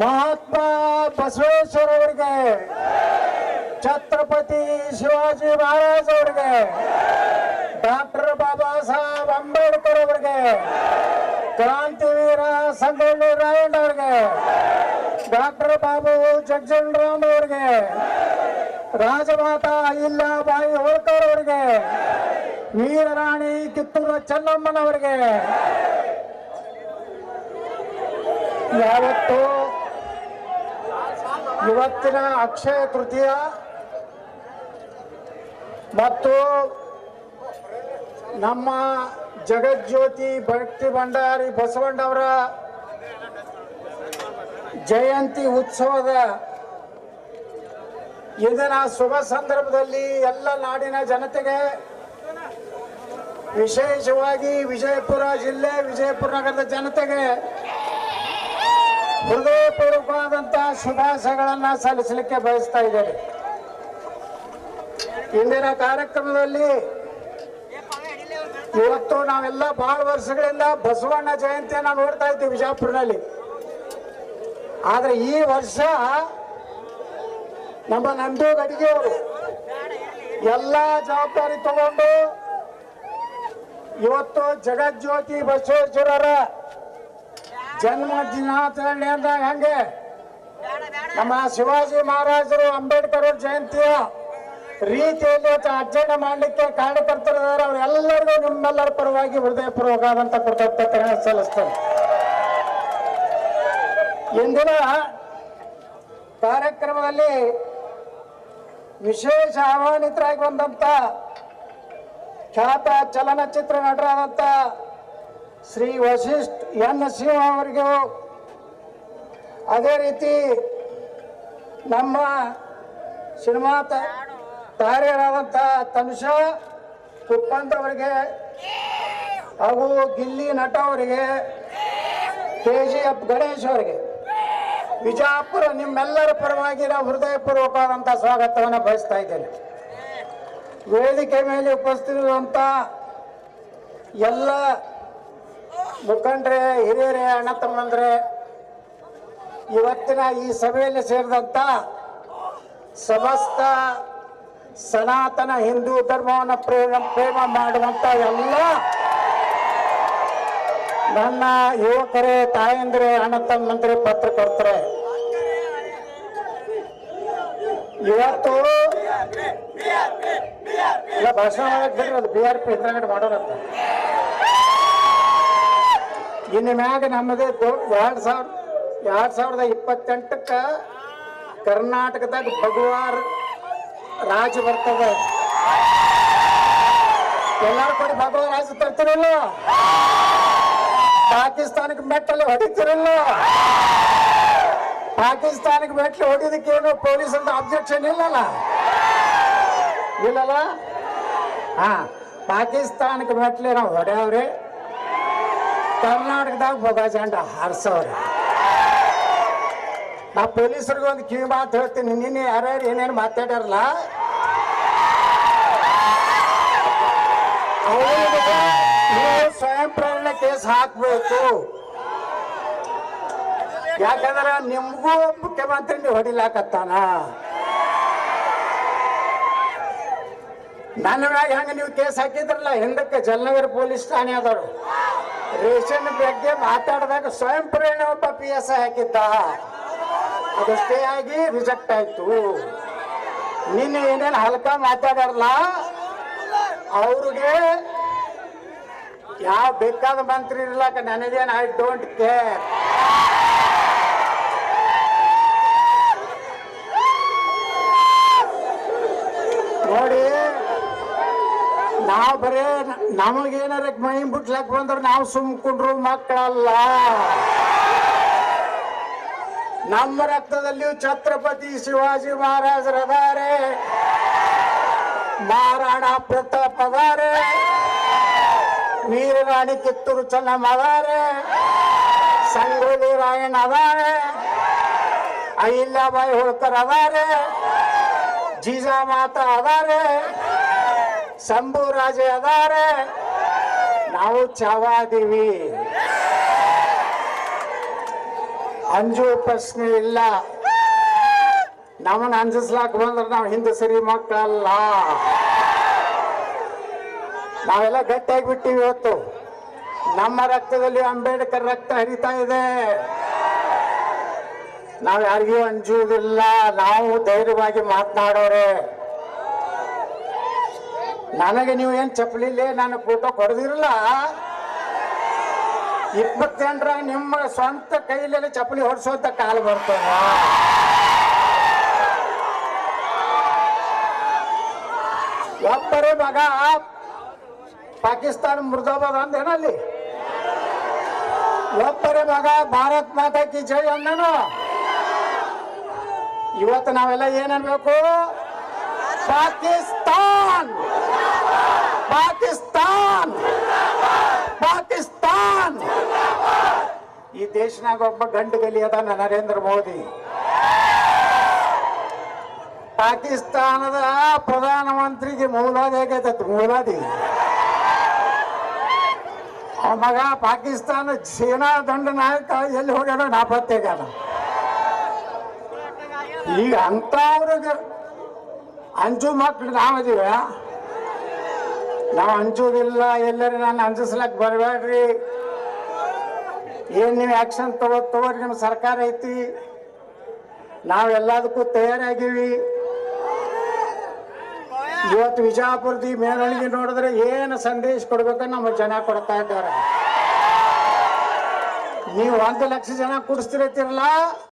ಮಹಾತ್ಮ ಬಸವೇಶ್ವರ ಅವರಿಗೆ, ಛತ್ರಪತಿ ಶಿವಾಜಿ ಮಹಾರಾಜ್ ಅವರಿಗೆ, ಡಾಕ್ಟರ್ ಬಾಬಾ ಸಾಹೇಬ್ ಅಂಬೇಡ್ಕರ್ ಅವರಿಗೆ, ಕ್ರಾಂತಿವೀರ ಸಂಗೊಳ್ಳಿ ರಾಯಣ್ಣ ಅವರಿಗೆ, ಡಾಕ್ಟರ್ ಬಾಬು ಜಗ್ಜನ್ ರಾಮ್ ಅವರಿಗೆ, ರಾಜಮಾತಾ ಅಹಿಲ್ಯಾಬಾಯಿ ಹೋಳ್ಕರ್ ಅವರಿಗೆ, ವೀರರಾಣಿ ಕಿತ್ತೂರ ಚೆನ್ನಮ್ಮನವರಿಗೆ. ಯಾವತ್ತು ಇವತ್ತಿನ ಅಕ್ಷಯ ತೃತೀಯ ಮತ್ತು ನಮ್ಮ ಜಗಜ್ಯೋತಿ ಭಕ್ತಿ ಭಂಡಾರಿ ಬಸವಣ್ಣವರ ಜಯಂತಿ ಉತ್ಸವದ ಇಂದಿನ ಶುಭ ಸಂದರ್ಭದಲ್ಲಿ ಎಲ್ಲ ನಾಡಿನ ಜನತೆಗೆ ವಿಶೇಷವಾಗಿ ವಿಜಯಪುರ ಜಿಲ್ಲೆ ವಿಜಯಪುರ ನಗರದ ಜನತೆಗೆ ಹೃದಯಪೂರ್ವಕವಾದಂಥ ಶುಭಾಶಯಗಳನ್ನ ಸಲ್ಲಿಸಲಿಕ್ಕೆ ಬಯಸ್ತಾ ಇದ್ದೇನೆ. ಇಂದಿನ ಕಾರ್ಯಕ್ರಮದಲ್ಲಿ ಇವತ್ತು ನಾವೆಲ್ಲ ಬಹಳ ವರ್ಷಗಳಿಂದ ಬಸವಣ್ಣ ಜಯಂತಿಯನ್ನ ನೋಡ್ತಾ ಇದ್ದೀವಿ ವಿಜಯಪುರನಲ್ಲಿ ಆದ್ರೆ ಈ ವರ್ಷ ನಮ್ಮ ನಂದು ಗಡಿಗೆಯವರು ಎಲ್ಲ ಜವಾಬ್ದಾರಿ ತಗೊಂಡು ಇವತ್ತು ಜಗಜ್ಯೋತಿ ಬಸವೇಶ್ವರರ ಜನ್ಮ ದಿನಾಚರಣೆ ಅಂದಾಗ ಹಂಗೆ ನಮ್ಮ ಶಿವಾಜಿ ಮಹಾರಾಜರು ಅಂಬೇಡ್ಕರ್ ಅವ್ರ ಜಯಂತಿಯ ರೀತಿಯಲ್ಲಿ ಆಚರಣೆ ಮಾಡಲಿಕ್ಕೆ ಕಾರ್ಯಕರ್ತರಿದ್ದಾರೆ. ಅವರೆಲ್ಲರಿಗೂ ನಿಮ್ಮೆಲ್ಲರ ಪರವಾಗಿ ಹೃದಯಪೂರ್ವಕವಾದಂಥ ಕೃತಜ್ಞತೆ ಸಲ್ಲಿಸ್ತಾರೆ ಇಂದಿನ ಕಾರ್ಯಕ್ರಮದಲ್ಲಿ ವಿಶೇಷ ಆಹ್ವಾನಿತರಾಗಿ ಬಂದಂತ ಖ್ಯಾತ ಚಲನಚಿತ್ರ ನಟರಾದಂಥ ಶ್ರೀ ವಶಿಷ್ಠ ಎನ್ ಸಿಂಹ ಅವರಿಗೂ ಅದೇ ರೀತಿ ನಮ್ಮ ಸಿನಿಮಾ ತಾರೆಯರಾದಂಥ ತನುಷ, ಕುಪ್ಪಂತ್ ಅವರಿಗೆ ಹಾಗೂ ಗಿಲ್ಲಿ ನಟ ಅವರಿಗೆ ಕೆ ಜಿ ಎಫ್ ಗಣೇಶ್ ಅವರಿಗೆ ವಿಜಯಪುರ ನಿಮ್ಮೆಲ್ಲರ ಪರವಾಗಿ ನಾವು ಹೃದಯಪೂರ್ವಕವಾದಂಥ ಸ್ವಾಗತವನ್ನು ಬಯಸ್ತಾ ಇದ್ದೇನೆ. ವೇದಿಕೆ ಮೇಲೆ ಉಪಸ್ಥಿತಿರುವಂಥ ಎಲ್ಲ ಮುಖಂಡರೇ, ಹಿರಿಯರೇ, ಅಣ್ಣ ತಮ್ಮಂದ್ರೆ, ಇವತ್ತಿನ ಈ ಸಭೆಯಲ್ಲಿ ಸೇರಿದಂಥ ಸಮಸ್ತ ಸನಾತನ ಹಿಂದೂ ಧರ್ಮವನ್ನು ಪ್ರೇಮ ಪ್ರೇಮ ಮಾಡುವಂಥ ಎಲ್ಲ ನನ್ನ ಯುವಕರೇ, ತಾಯಂದ್ರೆ, ಅಣ್ಣ ತಮ್ಮಂದ್ರೆ, ಪತ್ರಕರ್ತರೆ. ಇವತ್ತು ಭಾಷಣ ಮಾಡಕ್ ಬಿಡ್ರಿ, ಅದು ಬಿ ಆರ್ ಪಿ ಹಿಂದ್ರಗಡೆ ಮಾಡೋರಂತ ಇನ್ನು ಮ್ಯಾಗ ನಮಗೆ ಎರಡು ಸಾವಿರ, ಎರಡು ಸಾವಿರದ ಇಪ್ಪತ್ತೆಂಟಕ್ಕ ಕರ್ನಾಟಕದಾಗ ಭಗವಾರ್ ರಾಜ ಬರ್ತದ. ಎಲ್ಲಾರು ಕೂಡ ಭಗವಾನ್ ರಾಜ ತರ್ತಿರಲ್ಲ? ಪಾಕಿಸ್ತಾನಕ್ಕೆ ಮೆಟ್ಟಲ್ಲಿ ಹೊಡಿತಿರಲ್ಲ? ಪಾಕಿಸ್ತಾನಕ್ಕೆ ಮೆಟ್ಲು ಹೊಡಿಯೋದಕ್ಕೇನು ಪೊಲೀಸ್ ಅಂತ ಅಬ್ಜೆಕ್ಷನ್ ಇಲ್ಲಲ್ಲ? ಇಲ್ಲಲ್ಲ? ಹಾ, ಪಾಕಿಸ್ತಾನಕ್ಕೆ ಮೆಟ್ಲು ನಾವು ಹೊಡೆಯವ್ರಿ. ಕರ್ನಾಟಕದಾಗ ಬೊಗ ಜಂಡ ಹಾರಿಸವ್ರಿ. ನಾ ಪೊಲೀಸರಿಗೆ ಒಂದು ಕಿವಿ ಮಾತು ಹೇಳ್ತೀನಿ, ನಿನ್ನೆ ಯಾರ್ಯಾರು ಏನೇನು ಮಾತಾಡ್ಯಾರಲ್ಲ? ಸ್ವಯಂ ಪ್ರೇರಣೆ ಕೇಸ್ ಹಾಕ್ಬೇಕು. ಯಾಕಂದ್ರೆ ನಿಮ್ಗೂ ಮುಖ್ಯಮಂತ್ರಿ ನೀವು ಹೊಡಿಲಾಕತ್ತಾನ. ನನ್ನ ಮ್ಯಾಗ ಹೆಂಗ ನೀವು ಕೇಸ್ ಹಾಕಿದ್ರಲ್ಲ, ಹಿಂದಕ್ಕೆ ಜಲನಗರ ಪೊಲೀಸ್ ಠಾಣೆ ಆದವರು. ರೇಷನ್ ಬಗ್ಗೆ ಮಾತಾಡಿದಾಗ ಸ್ವಯಂ ಪ್ರೇರಣೆ ಒಬ್ಬ ಪಿ ಎಸ್ ಐ ಹಾಕಿದ್ದ. ಅದು ಆಗಿ ರಿಜೆಕ್ಟ್ ಆಯ್ತು. ನೀನು ಏನೇನು ಹಲ್ಕ ಮಾತಾಡಲ್ಲ ಅವ್ರಿಗೆ ಯಾವ ಬೇಕಾದ ಮಂತ್ರಿ ಇರ್ಲಾಕ ನನಗೇನು ಐ ಡೋಂಟ್ ಕೇರ್. ನೋಡಿ ನಾವು ಬರೇ ನಮಗೇನಾರ ಮೈ ಬಿಟ್ಲಕ್ ಬಂದ್ರೆ ನಾವು ಸುಮ್ಕೊಂಡ್ರು ಮಕ್ಕಳಲ್ಲ. ನಮ್ಮ ರಕ್ತದಲ್ಲಿಯೂ ಛತ್ರಪತಿ ಶಿವಾಜಿ ಮಹಾರಾಜರದಾರೆ ಮಹಾರಾಣಾ ಪ್ರತಾಪ್ ಅದಾರೆ. ವೀರರಾಣಿ ಕಿತ್ತೂರು ಚೆನ್ನಮ್ಮ ಅದಾರೆ. ಸಂಗೊಳ್ಳಿ ರಾಯಣ್ಣ ಅದಾರೆ. ಅಹಿಲ್ಯಾಬಾಯಿ ಹೋಳ್ಕರ್ ಅದಾರೆ. ಜೀಜಾಮಾತ ಅದಾರೆ. ಶಂಭು ರಾಜೆ ಅದಾರೆ. ನಾವು ಚಾವಾದೀವಿ. ಅಂಜು ಪ್ರಶ್ನೆ ಇಲ್ಲ. ನಮ್ಮನ್ನ ಅಂಜಿಸ್ಲಾಕ್ ಬಂದ್ರೆ ನಾವು ಹಿಂದೆ ಸರಿ ಮಕ್ಕಳಲ್ಲ. ನಾವೆಲ್ಲ ಗಟ್ಟಿಯಾಗಿ ಬಿಟ್ಟಿವಿ ಇವತ್ತು. ನಮ್ಮ ರಕ್ತದಲ್ಲಿ ಅಂಬೇಡ್ಕರ್ ರಕ್ತ ಹರಿತಾ ಇದೆ. ನಾವು ಯಾರಿಗೂ ಅಂಜುವುದಿಲ್ಲ. ನಾವು ಧೈರ್ಯವಾಗಿ ಮಾತನಾಡೋರೆ. ನನಗೆ ನೀವು ಏನ್ ಚಪ್ಪಲಿಲೆ ನಾನು ಫೋಟೋ ಕೊಡದಿರಲ್ಲ? ಇಪ್ಪತ್ತೆಂಟರ ನಿಮ್ಮ ಸ್ವಂತ ಕೈಯಲ್ಲಿ ಚಪ್ಪಲಿ ಹೊಡ್ಸೋಂತ ಕಾಲು ಬರ್ತದ. ಒಬ್ಬರೇ ಮಗ ಪಾಕಿಸ್ತಾನ ಮುರ್ದಾಬಾದ್ ಅಂದೇನಲ್ಲಿ ಒಬ್ಬರೇ ಮಗ ಭಾರತ್ ಮಾತಾ ಕಿ ಜೈ ಅಂದನು ಇವತ್ತು ನಾವೆಲ್ಲ ಏನನ್ಬೇಕು ಪಾಕಿಸ್ತಾನ್ ಪಾಕಿಸ್ತಾನ್ ಪಾಕಿಸ್ತಾನ್ ಈ ದೇಶನಾಗ ಒಬ್ಬ ಗಂಡು ಗಲಿ ಅದಾನ ನರೇಂದ್ರ ಮೋದಿ. ಪಾಕಿಸ್ತಾನದ ಪ್ರಧಾನಮಂತ್ರಿಗೆ ಮೂಲಾದಿ ಆಗೈತತ್ ಮೂಲಾದಿ. ಮಗ ಪಾಕಿಸ್ತಾನ ಸೇನಾ ದಂಡ ನಾಯಕ ಎಲ್ಲಿ ಹೋಗ್ಯಾನ ನಾಪತ್ತೆಗಾನ ಈಗ ಅಂತವ್ರಿಗೆ ಅಂಜು ಮಕ್ಳು ನಾವದೀವ? ನಾವು ಹಂಚೋದಿಲ್ಲ ಎಲ್ಲರೂ ನಾನು ಅಂಜಿಸ್ಲಕ್ ಬರಬೇಡ್ರಿ. ಏನ್ ನೀವು ಆಕ್ಷನ್ ತಗೋ ತಗೋರಿ ನಿಮ್ಮ ಸರ್ಕಾರ ಐತಿ. ನಾವೆಲ್ಲದಕ್ಕೂ ತಯಾರಾಗಿವಿ. ಇವತ್ತು ವಿಜಯಪುರದಿ ಈ ನೋಡಿದ್ರೆ ಏನು ಸಂದೇಶ ಕೊಡ್ಬೇಕು ನಮ್ಮ ಜನ ಕೊಡ್ತಾ ಇದ್ದಾರೆ. ನೀವು ಒಂದು ಲಕ್ಷ ಜನ ಕುಡಿಸ್ತಿರತ್ತಿರಲ್ಲ